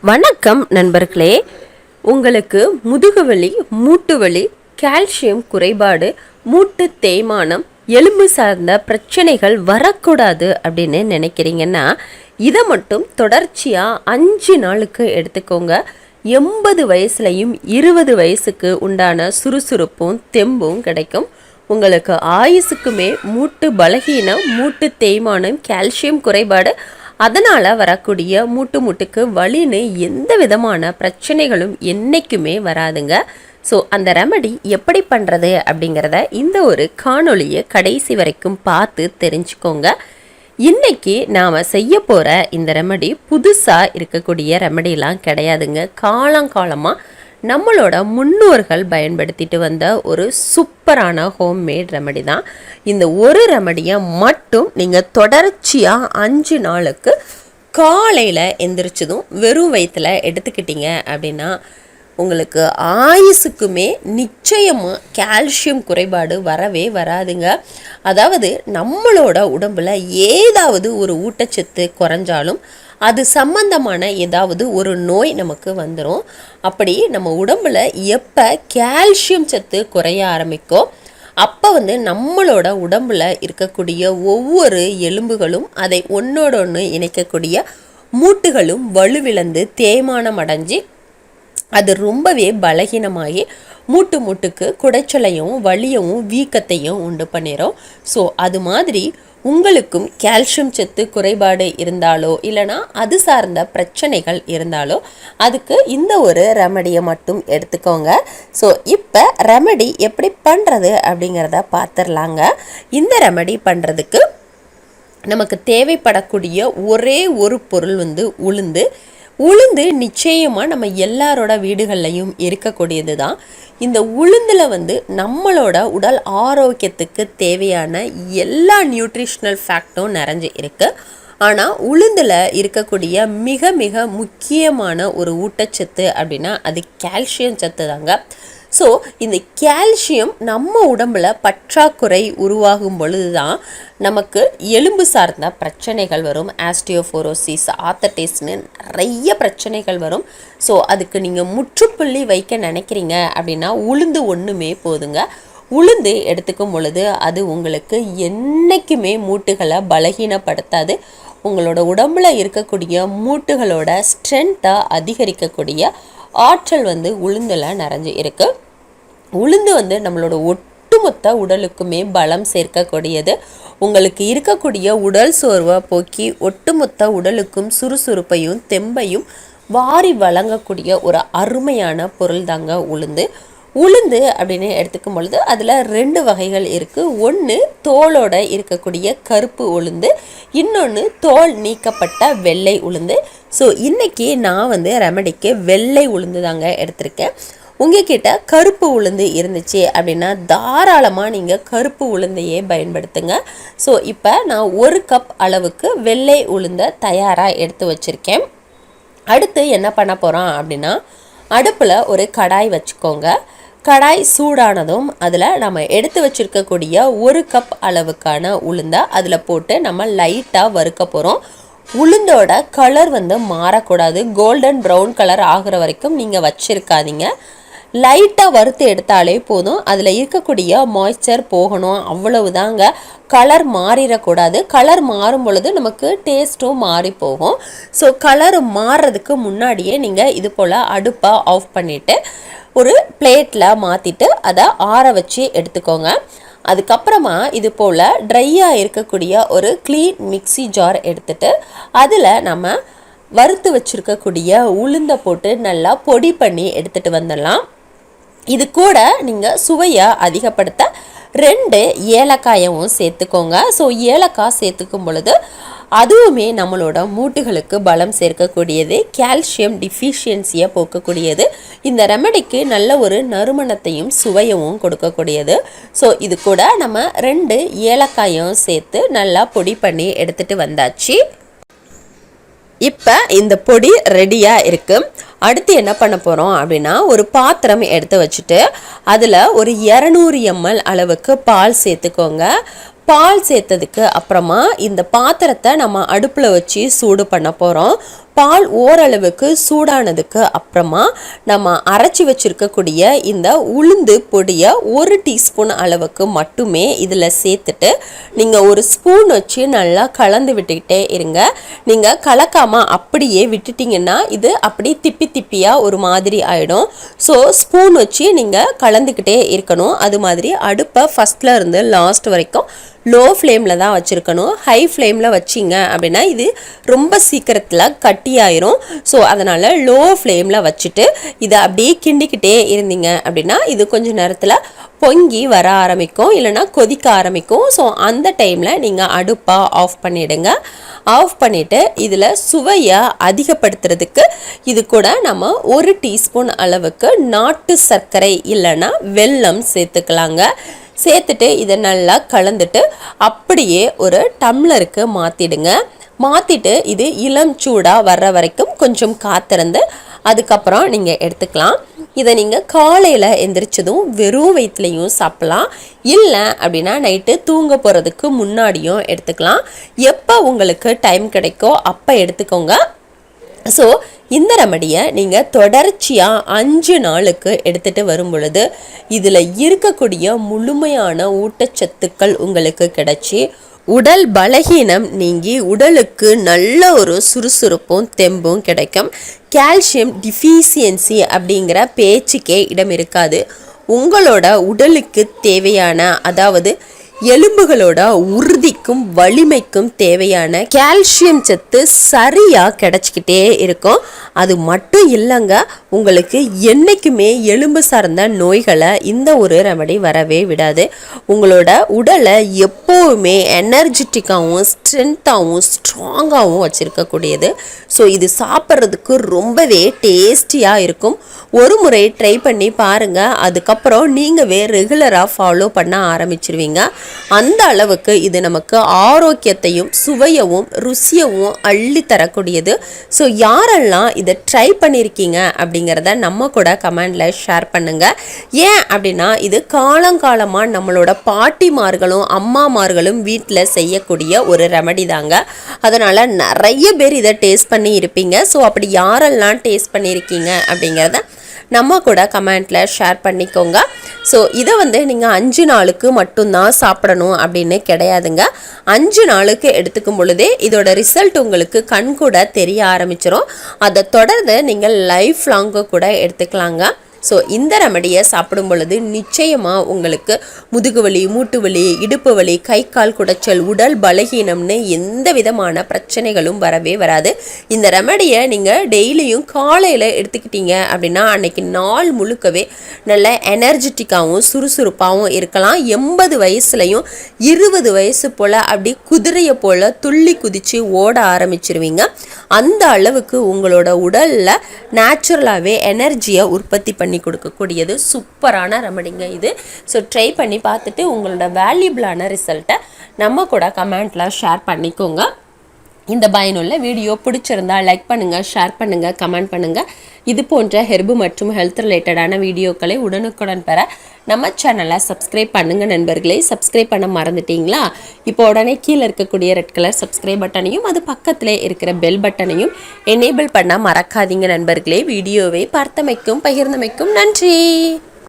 வணக்கம் நண்பர்களே. உங்களுக்கு முதுகுவலி மூட்டு வலி கால்சியம் குறைபாடு மூட்டு தேய்மானம் எலும்பு சார்ந்த பிரச்சனைகள் வரக்கூடாது அப்படின்னு நினைக்கிறீங்கன்னா இதை மட்டும் தொடர்ச்சியாக அஞ்சு நாளுக்கு எடுத்துக்கோங்க. எண்பது வயசுலையும் இருபது வயசுக்கு உண்டான சுறுசுறுப்பும் தெம்பும் கிடைக்கும். உங்களுக்கு ஆயுசுக்குமே மூட்டு பலகீனம் மூட்டு தேய்மானம் கால்சியம் குறைபாடு அதனால் வரக்கூடிய மூட்டு முட்டுக்கு வலின்னு எந்த விதமான பிரச்சனைகளும் என்றைக்குமே வராதுங்க. ஸோ அந்த ரெமடி எப்படி பண்ணுறது அப்படிங்கிறத இந்த ஒரு காணொளியை கடைசி வரைக்கும் பார்த்து தெரிஞ்சுக்கோங்க. இன்னைக்கு நாம் செய்ய போகிற இந்த ரெமடி புதுசாக இருக்கக்கூடிய ரெமடிலாம் கிடையாதுங்க. காலங்காலமாக நம்மளோட முன்னோர்கள் பயன்படுத்திட்டு வந்த ஒரு சூப்பரான ஹோம்மேட் ரெமடி தான். இந்த ஒரு ரெமடியை மட்டும் நீங்கள் தொடர்ச்சியாக அஞ்சு நாளுக்கு காலையில் எந்திரிச்சதும் வெறும் வயிற்றில் எடுத்துக்கிட்டீங்க அப்படின்னா உங்களுக்கு ஆயுசுக்குமே நிச்சயமாக கால்சியம் குறைபாடு வரவே வராதுங்க. அதாவது நம்மளோட உடம்பில் ஏதாவது ஒரு ஊட்டச்சத்து குறைஞ்சாலும் அது சம்பந்தமான ஏதாவது ஒரு நோய் நமக்கு வந்துடும் அப்படி நம்ம உடம்புல எப்போ கால்சியம் சத்து குறைய ஆரம்பிக்கோ அப்போ வந்து நம்மளோட உடம்புல இருக்கக்கூடிய ஒவ்வொரு எலும்புகளும் அதை ஒன்றோட ஒன்று இணைக்கக்கூடிய மூட்டுகளும் வலுவிழந்து தேய்மானம் அடைஞ்சு அது ரொம்பவே பலகீனமாகி மூட்டு மூட்டுக்கு குடைச்சலையும் வலியவும் வீக்கத்தையும் உண்டு பண்ணிடும் ஸோ அது மாதிரி உங்களுக்கும் கால்சியம் சத்து குறைபாடு இருந்தாலோ இல்லைனா அது சார்ந்த பிரச்சனைகள் இருந்தாலோ அதுக்கு இந்த ஒரு ரெமடியை மட்டும் எடுத்துக்கோங்க. ஸோ இப்போ ரெமடி எப்படி பண்ணுறது அப்படிங்கிறத பார்த்துடலாங்க இந்த ரெமடி பண்ணுறதுக்கு நமக்கு தேவைப்படக்கூடிய ஒரே ஒரு பொருள் வந்து உளுந்து. உளுந்து நிச்சயமாக நம்ம எல்லாரோட வீடுகள்லையும் இருக்கக்கூடியது தான் இந்த உளுந்தில் வந்து நம்மளோட உடல் ஆரோக்கியத்துக்கு தேவையான எல்லா நியூட்ரிஷ்னல் ஃபேக்டும் நிறைஞ்சு இருக்குது ஆனால் உளுந்தில் இருக்கக்கூடிய மிக மிக முக்கியமான ஒரு ஊட்டச்சத்து அப்படின்னா அது கால்சியம் சத்து தாங்க ஸோ இந்த கால்சியம் நம்ம உடம்புல பற்றாக்குறை உருவாகும் பொழுது தான் நமக்கு எலும்பு சார்ந்த பிரச்சனைகள் வரும். ஆஸ்டியோஃபோரோசிஸ் ஆத்தட்டிஸ்னு நிறைய பிரச்சனைகள் வரும். ஸோ அதுக்கு நீங்கள் முற்றுப்புள்ளி வைக்க நினைக்கிறீங்க அப்படின்னா உளுந்து ஒன்றுமே போதுங்க. உளுந்து எடுத்துக்கும் பொழுது அது உங்களுக்கு என்றைக்குமே மூட்டுகளை பலகீனப்படுத்தாது. உங்களோட உடம்புல இருக்கக்கூடிய மூட்டுகளோட ஸ்ட்ரென்த்தை அதிகரிக்கக்கூடிய ஆற்றல் வந்து உளுந்தில் நிறைஞ்சு இருக்குது உளுந்து வந்து நம்மளோட ஒட்டுமொத்த உடலுக்குமே பலம் சேர்க்கக்கூடியது. உங்களுக்கு இருக்கக்கூடிய உடல் சோர்வை போக்கி ஒட்டுமொத்த உடலுக்கும் சுறுசுறுப்பையும் தெம்பையும் வாரி வழங்கக்கூடிய ஒரு அருமையான பொருள் தாங்க உளுந்து. உளுந்து அப்படின்னு எடுத்துக்கும் பொழுது அதில் ரெண்டு வகைகள் இருக்குது ஒன்று தோலோட இருக்கக்கூடிய கருப்பு உளுந்து இன்னொன்று தோல் நீக்கப்பட்ட வெள்ளை உளுந்து. ஸோ இன்றைக்கி நான் வந்து ரெமடிக்கு வெள்ளை உளுந்து தாங்க எடுத்திருக்கேன். உங்ககிட்ட கருப்பு உளுந்து இருந்துச்சு அப்படின்னா தாராளமாக நீங்கள் கருப்பு உளுந்தையே பயன்படுத்துங்க. ஸோ இப்போ நான் ஒரு கப் அளவுக்கு வெள்ளை உளுந்தை தயாராக எடுத்து வச்சுருக்கேன். அடுத்து என்ன பண்ண போகிறோம் அப்படின்னா அடுப்பில் ஒரு கடாய் வச்சுக்கோங்க. கடாய் சூடானதும் அதில் நம்ம எடுத்து வச்சுருக்கக்கூடிய ஒரு கப் அளவுக்கான உளுந்தை அதில் போட்டு நம்ம லைட்டாக வறுக்க போகிறோம் உளுந்தோட கலர் வந்து மாறக்கூடாது. கோல்டன் ப்ரௌன் கலர் ஆகிற வரைக்கும் நீங்கள் வச்சுருக்காதீங்க. லைட்டாக வறுத்து எடுத்தாலே போதும். அதில் இருக்கக்கூடிய மாய்ச்சர் போகணும். அவ்வளவு தாங்க கலர் மாறிடக்கூடாது. கலர் மாறும் பொழுது நமக்கு டேஸ்ட்டும் மாறி போகும். ஸோ கலர் மாறுறதுக்கு முன்னாடியே நீங்கள் இது போல் அடுப்பை ஆஃப் பண்ணிவிட்டு ஒரு பிளேட்டில் மாற்றிட்டு அதை ஆற வச்சு எடுத்துக்கோங்க. அதுக்கப்புறமா இது போல் ட்ரையாக இருக்கக்கூடிய ஒரு க்ளீன் மிக்சி ஜார் எடுத்துட்டு அதில் நம்ம வறுத்து வச்சுருக்கக்கூடிய உளுந்தை போட்டு நல்லா பொடி பண்ணி எடுத்துகிட்டு வந்துடலாம். இது கூட நீங்கள் சுவையை அதிகப்படுத்த ரெண்டு ஏலக்காயவும் சேர்த்துக்கோங்க. ஸோ ஏலக்காய் சேர்த்துக்கும் பொழுது அதுவுமே நம்மளோட மூட்டுகளுக்கு பலம் சேர்க்கக்கூடியது கால்சியம் டிஃபிஷியன்சியை போக்கக்கூடியது. இந்த ரெமடிக்கு நல்ல ஒரு நறுமணத்தையும் சுவையவும் கொடுக்கக்கூடியது. ஸோ இது கூட நம்ம ரெண்டு ஏலக்காயும் சேர்த்து நல்லா பொடி பண்ணி எடுத்துகிட்டு வந்தாச்சு. இப்போ இந்த பொடி ரெடியாக இருக்குது அடுத்து என்ன பண்ண போகிறோம் அப்படின்னா ஒரு பாத்திரம் எடுத்து வச்சுட்டு அதில் ஒரு இரநூறு எம்எல் அளவுக்கு பால் சேர்த்துக்கோங்க. பால் சேர்த்ததுக்கு அப்புறமா இந்த பாத்திரத்தை நம்ம அடுப்பில் வச்சு சூடு பண்ண போகிறோம் பால் ஓரளவுக்கு சூடானதுக்கு அப்புறமா நம்ம அரைச்சி வச்சுருக்கக்கூடிய இந்த உளுந்து பொடியை ஒரு டீஸ்பூன் அளவுக்கு மட்டுமே இதில் சேர்த்துட்டு நீங்கள் ஒரு ஸ்பூன் வச்சு நல்லா கலந்து விட்டுக்கிட்டே இருங்க. நீங்கள் கலக்காமல் அப்படியே விட்டுட்டிங்கன்னா இது அப்படி திப்பி திப்பியாக ஒரு மாதிரி ஆகிடும் ஸோ ஸ்பூன் வச்சு நீங்கள் கலந்துக்கிட்டே இருக்கணும். அது மாதிரி அடுப்பை ஃபஸ்ட்டில் இருந்து லாஸ்ட் வரைக்கும் லோ ஃப்ளேமில் தான் வச்சுருக்கணும். ஹை ஃப்ளேமில் வச்சிங்க அப்படின்னா இது ரொம்ப சீக்கிரத்தில் கட்டியாயிரும். ஸோ அதனால் லோ ஃப்ளேமில் வச்சுட்டு இதை அப்படியே கிண்டிக்கிட்டே இருந்தீங்க அப்படின்னா இது கொஞ்சம் நேரத்தில் பொங்கி வர ஆரம்பிக்கும். இல்லைன்னா கொதிக்க ஆரம்பிக்கும். ஸோ அந்த டைமில் நீங்கள் அடுப்பாக ஆஃப் பண்ணிவிடுங்க ஆஃப் பண்ணிவிட்டு இதில் சுவையை அதிகப்படுத்துறதுக்கு இது கூட நம்ம ஒரு டீஸ்பூன் அளவுக்கு நாட்டு சர்க்கரை இல்லைன்னா வெல்லம் சேர்த்துக்கலாங்க. சேர்த்துட்டு இதை நல்லா கலந்துட்டு அப்படியே ஒரு டம்ளருக்கு மாற்றிடுங்க மாற்றிட்டு இது இளம் சூடாக வர்ற வரைக்கும் கொஞ்சம் காத்திருந்து அதுக்கப்புறம் நீங்கள் எடுத்துக்கலாம். இதை நீங்கள் காலையில் எந்திரிச்சதும் வெறும் வயிற்றுலையும் சாப்பிட்லாம். இல்லை அப்படின்னா நைட்டு தூங்க போகிறதுக்கு முன்னாடியும் எடுத்துக்கலாம். எப்போ உங்களுக்கு டைம் கிடைக்கோ அப்போ எடுத்துக்கோங்க. ஸோ இந்த ரெமடியை நீங்கள் தொடர்ச்சியாக அஞ்சு நாளுக்கு எடுத்துகிட்டு வரும் பொழுது இதில் இருக்கக்கூடிய முழுமையான ஊட்டச்சத்துக்கள் உங்களுக்கு கிடைச்சி உடல் பலகீனம் நீங்கி உடலுக்கு நல்ல ஒரு சுறுசுறுப்பும் தெம்பும் கிடைக்கும். கால்சியம் டிஃபிஷியன்சி அப்படிங்கிற பேச்சுக்கே இடம் இருக்காது. உங்களோட உடலுக்கு தேவையான அதாவது எலும்புகளோட உறுதிக்கும் வலிமைக்கும் தேவையான கால்சியம் சத்து சரியாக கிடச்சிக்கிட்டே இருக்கும். அது மட்டும் இல்லைங்க உங்களுக்கு என்றைக்குமே எலும்பு சார்ந்த நோய்களை இந்த ஒரு ரெமடி வரவே விடாது. உங்களோட உடலை எப்போவுமே எனர்ஜெட்டிக்காகவும் ஸ்ட்ரென்த்தாகவும் ஸ்ட்ராங்காகவும் வச்சுருக்கக்கூடியது. ஸோ இது சாப்பிட்றதுக்கு ரொம்பவே டேஸ்டியாக இருக்கும். ஒரு முறை ட்ரை பண்ணி பாருங்கள் அதுக்கப்புறம் நீங்கள்வே ரெகுலராக ஃபாலோ பண்ண ஆரம்பிச்சிருவீங்க. அந்த அளவுக்கு இது நமக்கு ஆரோக்கியத்தையும் சுவையவும் ருசியவும் அள்ளி தரக்கூடியது ஸோ யாரெல்லாம் இதை ட்ரை பண்ணியிருக்கீங்க அப்படிங்கிறத நம்ம கூட கமெண்டில் ஷேர் பண்ணுங்கள் ஏன் அப்படின்னா இது காலங்காலமாக நம்மளோட பாட்டிமார்களும் அம்மாமார்களும் வீட்டில் செய்யக்கூடிய ஒரு ரெமடி தாங்க. அதனால் நிறைய பேர் இதை டேஸ்ட் பண்ணி இருப்பீங்க. ஸோ அப்படி யாரெல்லாம் டேஸ்ட் பண்ணியிருக்கீங்க அப்படிங்கிறத நம்ம கூட கமெண்ட்டில் ஷேர் பண்ணிக்கோங்க. ஸோ இதை வந்து நீங்கள் அஞ்சு நாளுக்கு மட்டும்தான் சாப்பிடணும் அப்படின்னு கிடையாதுங்க. அஞ்சு நாளுக்கு எடுத்துக்கும் பொழுதே இதோட ரிசல்ட் உங்களுக்கு கண் கூட தெரிய ஆரம்பிச்சிடும் அதை தொடர்ந்து நீங்கள் லைஃப் லாங்கு கூட எடுத்துக்கலாங்க. ஸோ இந்த ரெமடியை சாப்பிடும் பொழுது நிச்சயமாக உங்களுக்கு முதுகு வலி மூட்டு வலி இடுப்பு வலி கை கால் குடைச்சல் உடல் பலகீனம்னு எந்த விதமான பிரச்சனைகளும் வரவே வராது. இந்த ரெமடியை நீங்கள் டெய்லியும் காலையில் எடுத்துக்கிட்டீங்க அப்படின்னா அன்னைக்கு நாள் முழுக்கவே நல்ல எனர்ஜெட்டிக்காகவும் சுறுசுறுப்பாகவும் இருக்கலாம். எண்பது வயசுலையும் இருபது வயசு போல் அப்படி குதிரையை போல் துள்ளி குதித்து ஓட ஆரம்பிச்சிருவீங்க. அந்த அளவுக்கு உங்களோட உடலில் நேச்சுரலாகவே எனர்ஜியை உற்பத்தி பண்ணி பண்ணி கொடுக்கக்கூடியது. சூப்பரான ரெமடிங்க இது. ஸோ ட்ரை பண்ணி பார்த்துட்டு உங்களோட வேல்யூபிளான ரிசல்ட்டை நம்ம கூட கமெண்ட்டில் ஷேர் பண்ணிக்கோங்க. இந்த பயனுள்ள வீடியோ பிடிச்சிருந்தா லைக் பண்ணுங்கள் ஷேர் பண்ணுங்கள் கமெண்ட் பண்ணுங்கள் இது போன்ற ஹெர்பு மற்றும் ஹெல்த் ரிலேட்டடான வீடியோக்களை உடனுக்குடன் பெற நம்ம சேனலை சப்ஸ்கிரைப் பண்ணுங்கள் நண்பர்களே. சப்ஸ்கிரைப் பண்ண மறந்துட்டீங்களா? இப்போ உடனே கீழே இருக்கக்கூடிய ரெட் கலர் சப்ஸ்கிரைப் பட்டனையும் அது பக்கத்தில் இருக்கிற பெல் பட்டனையும் எனேபிள் பண்ண மறக்காதீங்க நண்பர்களே. வீடியோவை பார்த்தமைக்கும் பகிர்ந்தமைக்கும் நன்றி.